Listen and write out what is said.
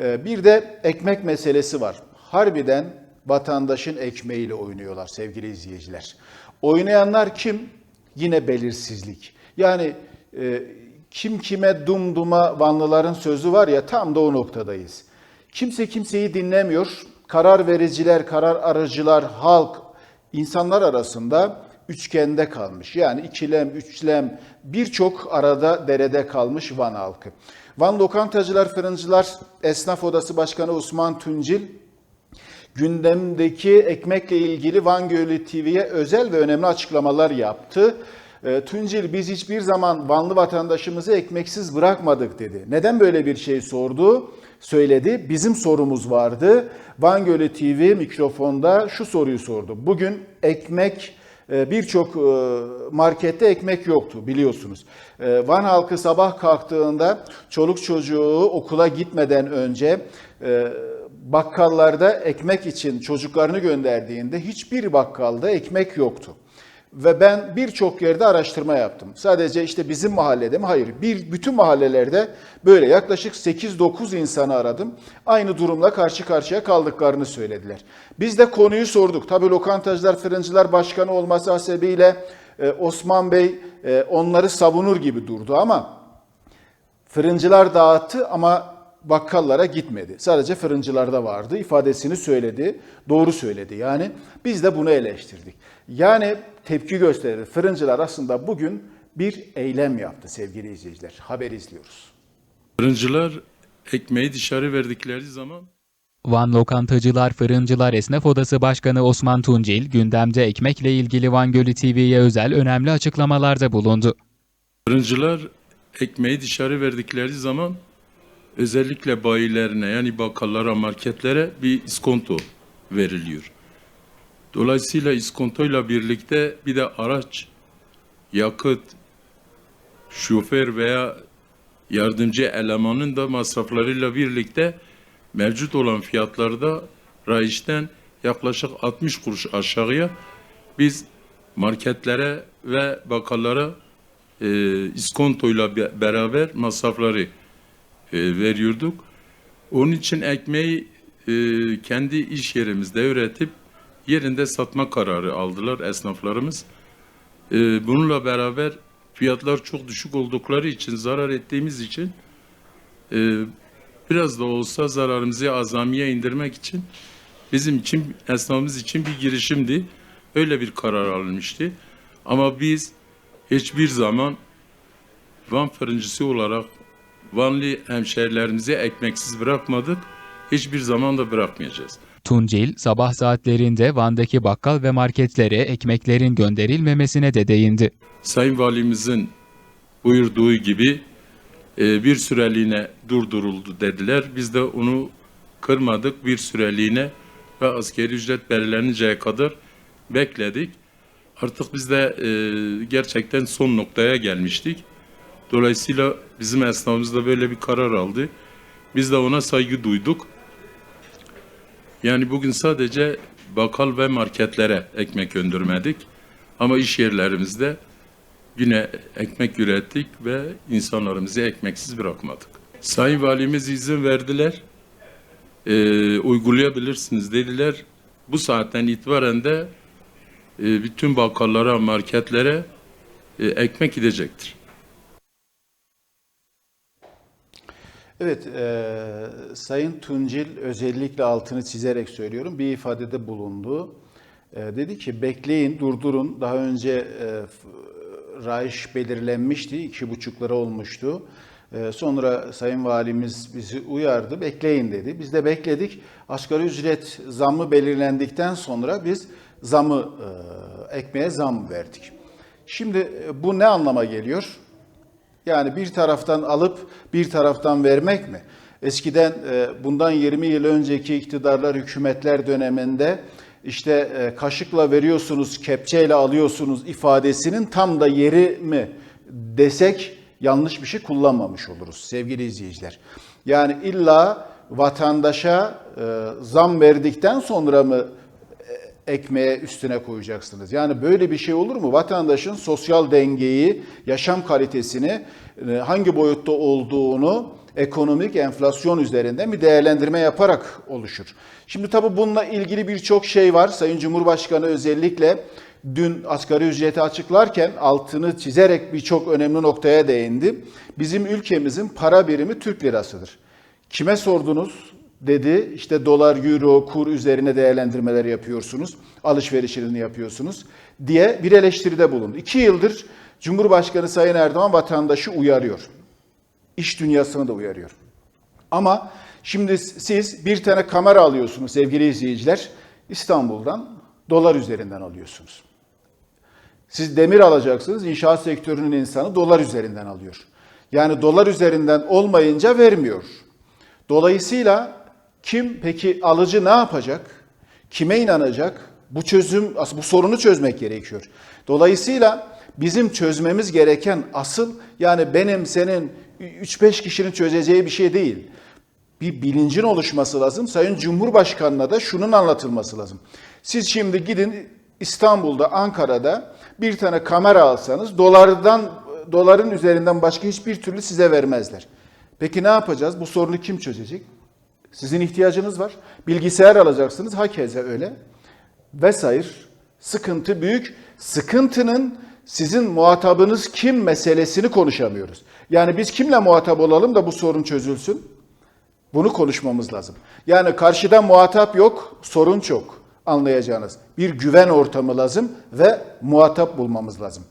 Ee, Bir de ekmek meselesi var. Harbiden vatandaşın ekmeğiyle oynuyorlar sevgili izleyiciler. Oynayanlar kim? Yine belirsizlik. Yani e, kim kime dumduma Vanlıların sözü var ya tam da o noktadayız. Kimse kimseyi dinlemiyor. Karar vericiler, karar aracılar, halk, insanlar arasında üçgende kalmış. Yani ikilem, üçlem birçok arada derede kalmış Van halkı. Van Lokantacılar, Fırıncılar Esnaf Odası Başkanı Osman Tuncil gündemdeki ekmekle ilgili Van Gölü TV'ye özel ve önemli açıklamalar yaptı. E, Tuncil biz hiçbir zaman Vanlı vatandaşımızı ekmeksiz bırakmadık dedi. Neden böyle bir şey sordu? Söyledi. Bizim sorumuz vardı. Van Gölü TV mikrofonda şu soruyu sordu. Bugün ekmek birçok e, markette ekmek yoktu biliyorsunuz. E, Van halkı sabah kalktığında çoluk çocuğu okula gitmeden önce e, bakkallarda ekmek için çocuklarını gönderdiğinde hiçbir bakkalda ekmek yoktu. Ve ben birçok yerde araştırma yaptım. Sadece işte bizim mahallede mi? Hayır. Bir, bütün mahallelerde böyle yaklaşık 8-9 insanı aradım. Aynı durumla karşı karşıya kaldıklarını söylediler. Biz de konuyu sorduk. Tabii Lokantacılar Fırıncılar Başkanı olması hasebiyle e, Osman Bey e, onları savunur gibi durdu ama Fırıncılar dağıttı ama bakkallara gitmedi. Sadece fırıncılarda vardı ifadesini söyledi. Doğru söyledi. Yani biz de bunu eleştirdik. Yani tepki gösterdi. Fırıncılar aslında bugün bir eylem yaptı sevgili izleyiciler. Haber izliyoruz. Fırıncılar ekmeği dışarı verdikleri zaman Van Lokantacılar Fırıncılar Esnaf Odası Başkanı Osman Tuncil, gündemde ekmekle ilgili Van Gölü TV'ye özel önemli açıklamalarda bulundu. fırıncılar ekmeği dışarı verdikleri zaman özellikle bayilerine yani bakkallara, marketlere bir iskonto veriliyor. Dolayısıyla iskontoyla birlikte bir de araç, yakıt, şoför veya yardımcı elemanın da masraflarıyla birlikte mevcut olan fiyatlarda rayişten yaklaşık 60 kuruş aşağıya biz marketlere ve bakkallara e, iskontoyla be- beraber masrafları veriyorduk. Onun için ekmeği e, kendi iş yerimizde üretip yerinde satma kararı aldılar esnaflarımız. E, bununla beraber fiyatlar çok düşük oldukları için, zarar ettiğimiz için e, biraz da olsa zararımızı azamiye indirmek için bizim için, esnafımız için bir girişimdi. Öyle bir karar alınmıştı. Ama biz hiçbir zaman Van fırıncısı olarak Vanlı hemşehrilerimizi ekmeksiz bırakmadık. Hiçbir zaman da bırakmayacağız. Tuncil, sabah saatlerinde Van'daki bakkal ve marketlere ekmeklerin gönderilmemesine de değindi. Sayın Valimizin buyurduğu gibi e, bir süreliğine durduruldu dediler. Biz de onu kırmadık bir süreliğine ve askeri ücret belirleninceye kadar bekledik. Artık biz de e, gerçekten son noktaya gelmiştik. Dolayısıyla bizim esnafımız da böyle bir karar aldı. Biz de ona saygı duyduk. Yani bugün sadece bakkal ve marketlere ekmek göndermedik. Ama iş yerlerimizde yine ekmek ürettik ve insanlarımızı ekmeksiz bırakmadık. Sayın Valimiz izin verdiler. Ee, uygulayabilirsiniz dediler. Bu saatten itibaren de e, bütün bakkallara, marketlere e, ekmek gidecektir. Evet, e, Sayın Tuncil özellikle altını çizerek söylüyorum bir ifadede bulundu. E, dedi ki bekleyin, durdurun. Daha önce e, rayış belirlenmişti, iki buçuk lira olmuştu. E, sonra Sayın Valimiz bizi uyardı, bekleyin dedi. Biz de bekledik. Asgari ücret zammı belirlendikten sonra biz zamı, e, ekmeğe zam verdik. Şimdi e, bu ne anlama geliyor? Yani bir taraftan alıp bir taraftan vermek mi? Eskiden e, bundan 20 yıl önceki iktidarlar, hükümetler döneminde işte e, kaşıkla veriyorsunuz, kepçeyle alıyorsunuz ifadesinin tam da yeri mi desek yanlış bir şey kullanmamış oluruz sevgili izleyiciler. Yani illa vatandaşa e, zam verdikten sonra mı ekmeğe üstüne koyacaksınız. Yani böyle bir şey olur mu? Vatandaşın sosyal dengeyi, yaşam kalitesini e, hangi boyutta olduğunu ekonomik enflasyon üzerinden bir değerlendirme yaparak oluşur. Şimdi tabii bununla ilgili birçok şey var. Sayın Cumhurbaşkanı özellikle dün asgari ücreti açıklarken altını çizerek birçok önemli noktaya değindi. Bizim ülkemizin para birimi Türk lirasıdır. Kime sordunuz? Dedi. İşte dolar, euro, kur üzerine değerlendirmeler yapıyorsunuz. Alışverişini yapıyorsunuz diye bir eleştiride bulundu. İki yıldır Cumhurbaşkanı Sayın Erdoğan vatandaşı uyarıyor. İş dünyasını da uyarıyor. Ama şimdi siz bir tane kamera alıyorsunuz sevgili izleyiciler. İstanbul'dan dolar üzerinden alıyorsunuz. Siz demir alacaksınız. İnşaat sektörünün insanı dolar üzerinden alıyor. Yani dolar üzerinden olmayınca vermiyor. Dolayısıyla kim peki alıcı ne yapacak? Kime inanacak? Bu çözüm bu sorunu çözmek gerekiyor. Dolayısıyla bizim çözmemiz gereken asıl yani benim senin 3-5 kişinin çözeceği bir şey değil. Bir bilincin oluşması lazım. Sayın Cumhurbaşkanı'na da şunun anlatılması lazım. Siz şimdi gidin İstanbul'da, Ankara'da bir tane kamera alsanız dolardan doların üzerinden başka hiçbir türlü size vermezler. Peki ne yapacağız? Bu sorunu kim çözecek? Sizin ihtiyacınız var. Bilgisayar alacaksınız. Hakeze öyle. Vesaire. Sıkıntı büyük. Sıkıntının sizin muhatabınız kim meselesini konuşamıyoruz. Yani biz kimle muhatap olalım da bu sorun çözülsün? Bunu konuşmamız lazım. Yani karşıda muhatap yok, sorun çok anlayacağınız. Bir güven ortamı lazım ve muhatap bulmamız lazım.